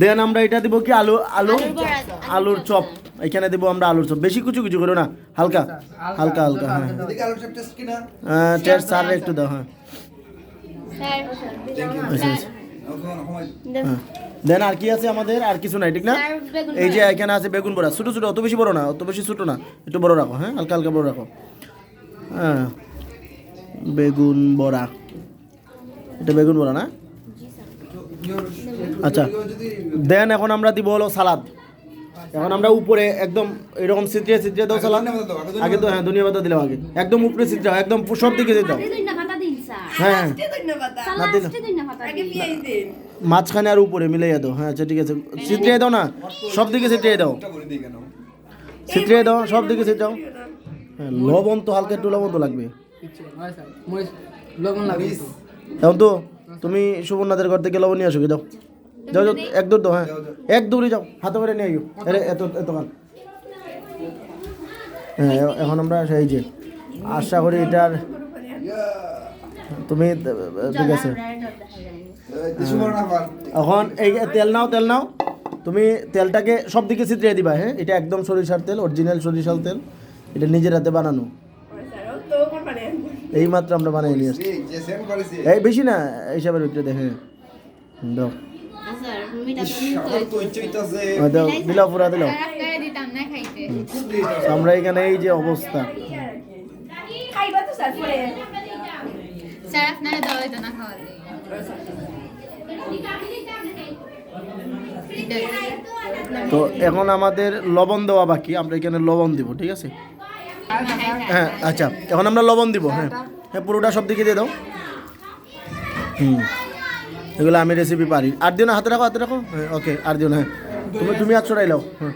দেন আমরা এটা দিব কি আলু আলু? আলুর চপ। এখানে দিব আমরা আলুর চপ। বেশি কুচু কুচু করো না। হালকা হালকা হালকা হ্যাঁ। চপ টেস্ট স্যার একটু দাও হ্যাঁ। স্যার। আচ্ছা, আচ্ছা। সময় হ্যাঁ। দেন আর কি আছে আমাদের? আর কিছু নাই ঠিক না? এই যে এখানে আছে বেগুন বড়া ছোটো ছোটো অত বেশি বড় না অত বেশি ছোটো না। একটু বড় রাখো হ্যাঁ? হালকা হালকা বড় রাখো। হ্যাঁ। বেগুন বড়া। এটা বেগুন বড়া না? আচ্ছা দেন এখন আমরা দিব হলো সালাদ। এখন আমরা উপরে একদম এরকম সিদ্রিয়ে সিদ্রিয়ে দাও সালাদ। আগে তো হ্যাঁ ধনিয়া পাতা দিলাম আগে। একদম উপরে সিদ্রাও একদম সব দিকে সিদ্রাও হ্যাঁ না দিলাম। মাঝখানে আর উপরে মিলাইয়া দাও। হ্যাঁ আচ্ছা ঠিক আছে। সিদ্রিয়ে দাও না সব দিকে সিদ্রিয়ে দাও। সিদ্রিয়ে দাও সব দিকে সিদ্রাও হ্যাঁ লবণ তো হালকা একটু লবণ তো লাগবে। এখন তো তুমি সুবর্ণাদের ঘর থেকে লবণ নিয়ে আসো কি দাও। যাও যাও এক দূর দাও হ্যাঁ। এক দূরে যাও হাতে করে নিয়ে আইও। আরে এত এত কাল হ্যাঁ এখন আমরা সেই যে আশা করি এটার তুমি ঠিক আছে। এখন এই তেল নাও তেল নাও। তুমি তেলটাকে সব দিকে ছিটিয়ে দিবা হ্যাঁ। এটা একদম সরিষার তেল অরিজিনাল সরিষার তেল। এটা নিজের হাতে বানানো। এই মাত্র আমরা বানাই নিয়ে আসছি। এই বেশি না হিসাবের ভিতরে দেখে। দাও। দিলাও পুরা আমরা এখানে এই যে অবস্থা। তো এখন আমাদের লবণ দেওয়া বাকি আমরা এখানে লবণ দিব ঠিক আছে? হ্যাঁ আচ্ছা এখন আমরা লবণ দিব হ্যাঁ। হ্যাঁ পুরোটা সব দিকে দিয়ে দাও। হুম। এগুলো আমি রেসিপি পারি। আর দিও না, হাতে রাখো হাতে রাখো। হ্যাঁ ওকে আর দিও না হ্যাঁ। তুমি তুমি আর ছড়াই লাও হ্যাঁ।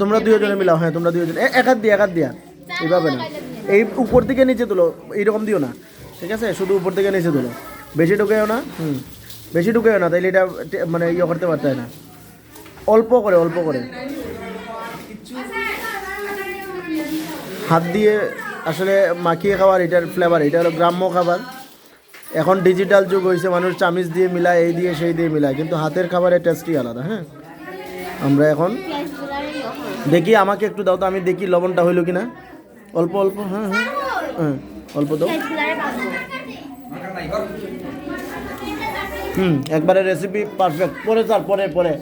তোমরা দুজনে মিলাও হ্যাঁ তোমরা দুজনে এক হাত দিয়া, এক হাত দিয়া, এইভাবে না। এই উপর থেকে নিচে তুলো, এইরকম দিও না, ঠিক আছে? শুধু উপর থেকে নিচে তুলো। বেশি ঢুকেও না, হুম। বেশি ঢুকেও না, তাইলে এটা মানে ইয়ে করতে পারতে না। অল্প করে অল্প করে। হাত দিয়ে আসলে মাখিয়ে খাবার এটার ফ্লেভার এটা হলো গ্রাম্য খাবার। এখন ডিজিটাল যুগ হয়েছে মানুষ চামিচ দিয়ে মিলায়, এই দিয়ে সেই দিয়ে মিলায়, কিন্তু হাতের খাবারের টেস্টই আলাদা হ্যাঁ? আমরা এখন দেখি, আমাকে একটু দাও তো, আমি দেখি লবণটা হইল কি না অল্প অল্প হ্যাঁ হ্যাঁ হ্যাঁ অল্প দাও। হুম, একবারে রেসিপি পারফেক্ট পরে স্যার পরে।